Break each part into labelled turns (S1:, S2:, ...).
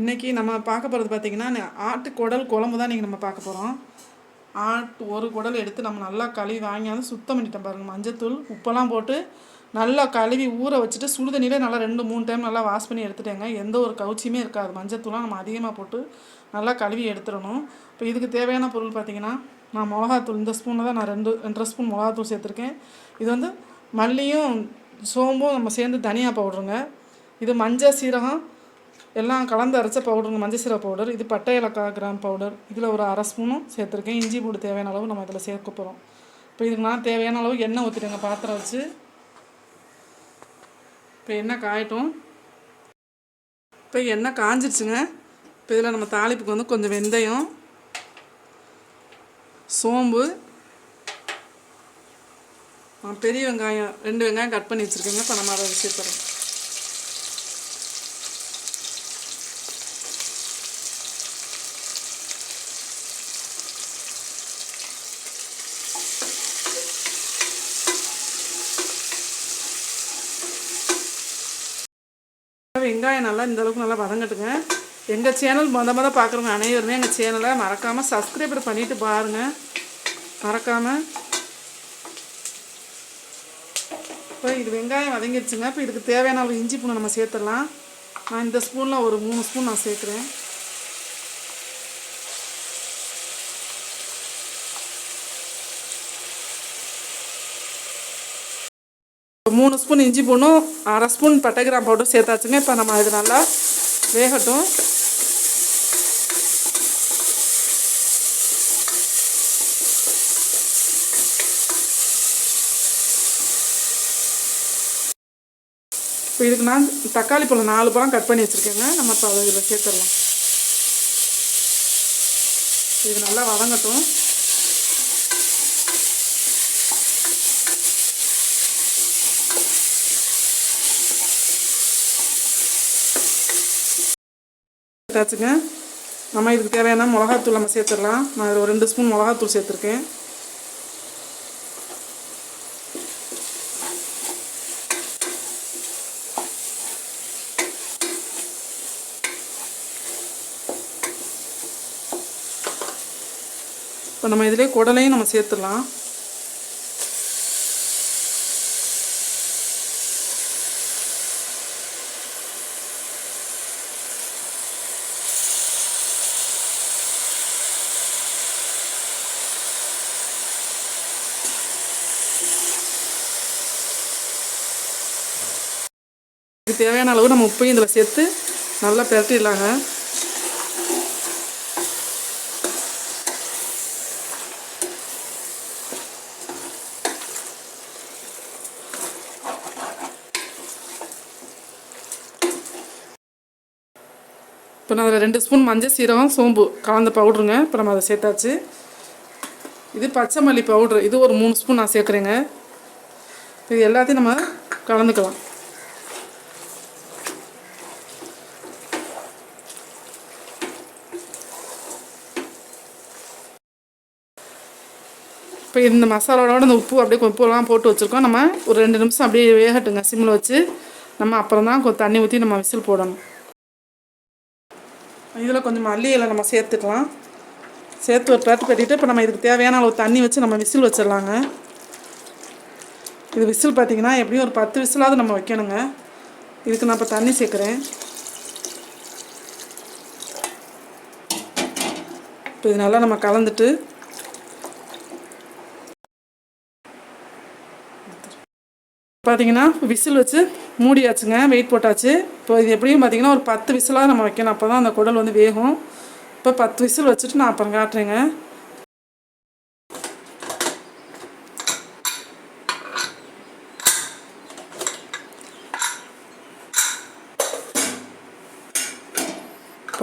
S1: இன்றைக்கி நம்ம பார்க்க போகிறது பார்த்திங்கன்னா ஆட்டு குடல் குழம்பு தான் இன்றைக்கி நம்ம பார்க்க போகிறோம் ஆட்டு ஒரு குடல் எடுத்து நம்ம நல்லா கழுவி வாங்கியாந்து சுத்தம் பண்ணிட்டோம் பாருங்கள் மஞ்சத்தூள் உப்பெல்லாம் போட்டு நல்லா கழுவி ஊற வச்சுட்டு சுடுதண்ணியில் நல்லா ரெண்டு மூணு டைம் நல்லா வாஷ் பண்ணி எடுத்துட்டேங்க. எந்த ஒரு கவுச்சியுமே இருக்காது. மஞ்சத்தூளாக நம்ம அதிகமாக போட்டு நல்லா கழுவி எடுத்துடணும். இப்போ இதுக்கு தேவையான பொருள் பார்த்திங்கன்னா நான் மிளகாத்தூள் இந்த ஸ்பூனில் தான் நான் ரெண்டு ரெண்டரை ஸ்பூன் மிளகாத்தூள் சேர்த்துருக்கேன். இது வந்து மல்லியும் சோம்பும் நம்ம சேர்ந்து தனியாக பவுடருங்க இது மஞ்சள் சீரகம் எல்லாம் கலந்து அரைச்ச பவுடர் மஞ்சள் சீரக பவுடர் இது பட்டை ஏலக்காய் கிராம் பவுடர் இதில் ஒரு அரை ஸ்பூனும் சேர்த்துருக்கேன். இஞ்சி பூடு தேவையான அளவு நம்ம இதில் சேர்க்க போகிறோம் இப்போ இதுக்கு நான் தேவையான அளவு எண்ணெய் ஊற்றிடுங்க பாத்திரம் வச்சு. இப்போ எண்ணெய் காயட்டும். இப்போ எண்ணெய் காஞ்சிடுச்சுங்க இப்போ இதில் நம்ம தாளிப்புக்கு வந்து கொஞ்சம் வெந்தயம் சோம்பு பெரிய வெங்காயம் ரெண்டு வெங்காயம் கட் பண்ணி வச்சுருக்கேங்க. இப்போ நம்ம அதை சேர்த்துறோம். வெங்காயம் நல்லா இந்த அளவுக்கு நல்லா வதங்கட்டுங்க. எங்கள் சேனல் மொத மொதல் பார்க்குறவங்க அனைவருமே எங்கள் சேனலை மறக்காமல் சப்ஸ்கிரைபர் பண்ணிவிட்டு பாருங்கள் மறக்காமல் இப்போ இது வெங்காயம் வதங்கிடுச்சுங்க. இப்போ இதுக்கு தேவையான அளவு இஞ்சி பூனை நம்ம சேர்த்துடலாம். நான் இந்த ஸ்பூனில் ஒரு மூணு ஸ்பூன் நான் சேர்க்குறேன். இப்போ மூணு ஸ்பூன் இஞ்சி பூண்டும் அரை ஸ்பூன் பட்டை கிராம் பவுடர் சேர்த்தாச்சுங்க. இப்போ நம்ம இது நல்லா வேகட்டும். இப்போ இதுக்கு நான் தக்காளி பழம் நாலு பழம் கட் பண்ணி வச்சுருக்கேங்க. நம்ம இப்போ அதை இதில் சேர்த்துடலாம். இது நல்லா வதங்கட்டும். சேர்த்தாச்சுங்க நம்ம இதுக்கு தேவையான மிளகாத்தூள் நம்ம சேர்த்துடலாம். நான் ஒரு ரெண்டு ஸ்பூன் மிளகாத்தூள் சேர்த்துருக்கேன். இப்போ நம்ம இதிலே குடலையும் நம்ம சேர்த்துடலாம். தேவையான அளவு நம்ம உப்பையும் இதில் சேர்த்து நல்லா பிரட்டிடலாங்க. இப்போ நான் அதில் ரெண்டு ஸ்பூன் மஞ்சள் சீரகம் சோம்பு கலந்த பவுட்ருங்க. இப்போ நம்ம அதை சேர்த்தாச்சு. இது பச்சை மல்லி பவுட்ரு. இது ஒரு மூணு ஸ்பூன் நான் சேர்க்குறேங்க. இது எல்லாத்தையும் நம்ம கலந்துக்கலாம். இப்போ இந்த மசாலாவோட இந்த உப்பு அப்படியே உப்புலாம் போட்டு வச்சுருக்கோம். நம்ம ஒரு ரெண்டு நிமிஷம் அப்படியே வேகட்டுங்க. சிம்மில் வச்சு நம்ம அப்புறம் தான் கொஞ்சம் தண்ணி ஊற்றி நம்ம விசில் போடணும். இதில் கொஞ்சம் மல்லி இலை நம்ம சேர்த்துக்கலாம். சேர்த்து ஒரு பிளேட் கட்டிட்டு இப்போ நம்ம இதுக்கு தேவையான அளவு தண்ணி வச்சு நம்ம விசில் வச்சிடலாங்க. இது விசில் பார்த்தீங்கன்னா எப்படியும் ஒரு பத்து விசிலாவது நம்ம வைக்கணுங்க. இதுக்கு நான் இப்போ தண்ணி சேர்க்குறேன். இப்போ இது நல்லா நம்ம கலந்துட்டு பார்த்தீங்கன்னா விசில் வச்சு மூடியாச்சுங்க வெயிட் போட்டாச்சு. இப்போ இது எப்படியும் பார்த்தீங்கன்னா ஒரு பத்து விசிலாக நம்ம வைக்கணும். அப்போ தான் அந்த குடல் வந்து வேகும். இப்போ பத்து விசில் வச்சுட்டு நான் அப்புறம் காட்டுறேங்க.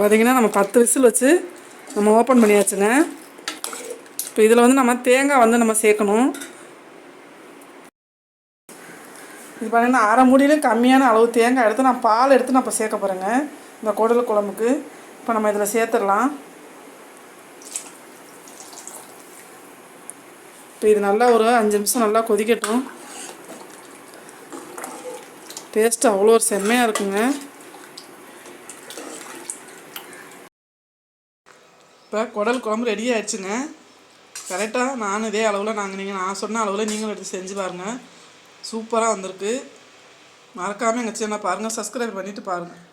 S1: பார்த்தீங்கன்னா நம்ம பத்து விசில் வச்சு நம்ம ஓப்பன் பண்ணியாச்சுங்க. இப்போ இதில் வந்து நம்ம தேங்காய் வந்து நம்ம சேர்க்கணும். இது பார்த்தீங்கன்னா அரை மூடியிலும் கம்மியான அளவு தேங்காய் எடுத்து நான் பால் எடுத்து நான் இப்போ சேர்க்க போகிறேங்க இந்த குடல் குழம்புக்கு. இப்போ நம்ம இதில் சேர்த்துடலாம். இப்போ இது நல்லா ஒரு அஞ்சு நிமிஷம் நல்லா கொதிக்கட்டும். டேஸ்ட்டு அவ்வளோ ஒரு செம்மையாக இருக்குங்க. இப்போ குடல் குழம்பு ரெடி ஆயிடுச்சுங்க. கரெக்டாக நான் இதே அளவில் நாங்கள் நீங்கள் நான் சொன்ன அளவில் நீங்களும் எடுத்து செஞ்சு பாருங்கள் சூப்பராக வந்திருக்கு. மறக்காமல் எங்கள் சேனல் பாருங்கள் சப்ஸ்கிரைப் பண்ணிவிட்டு பாருங்கள்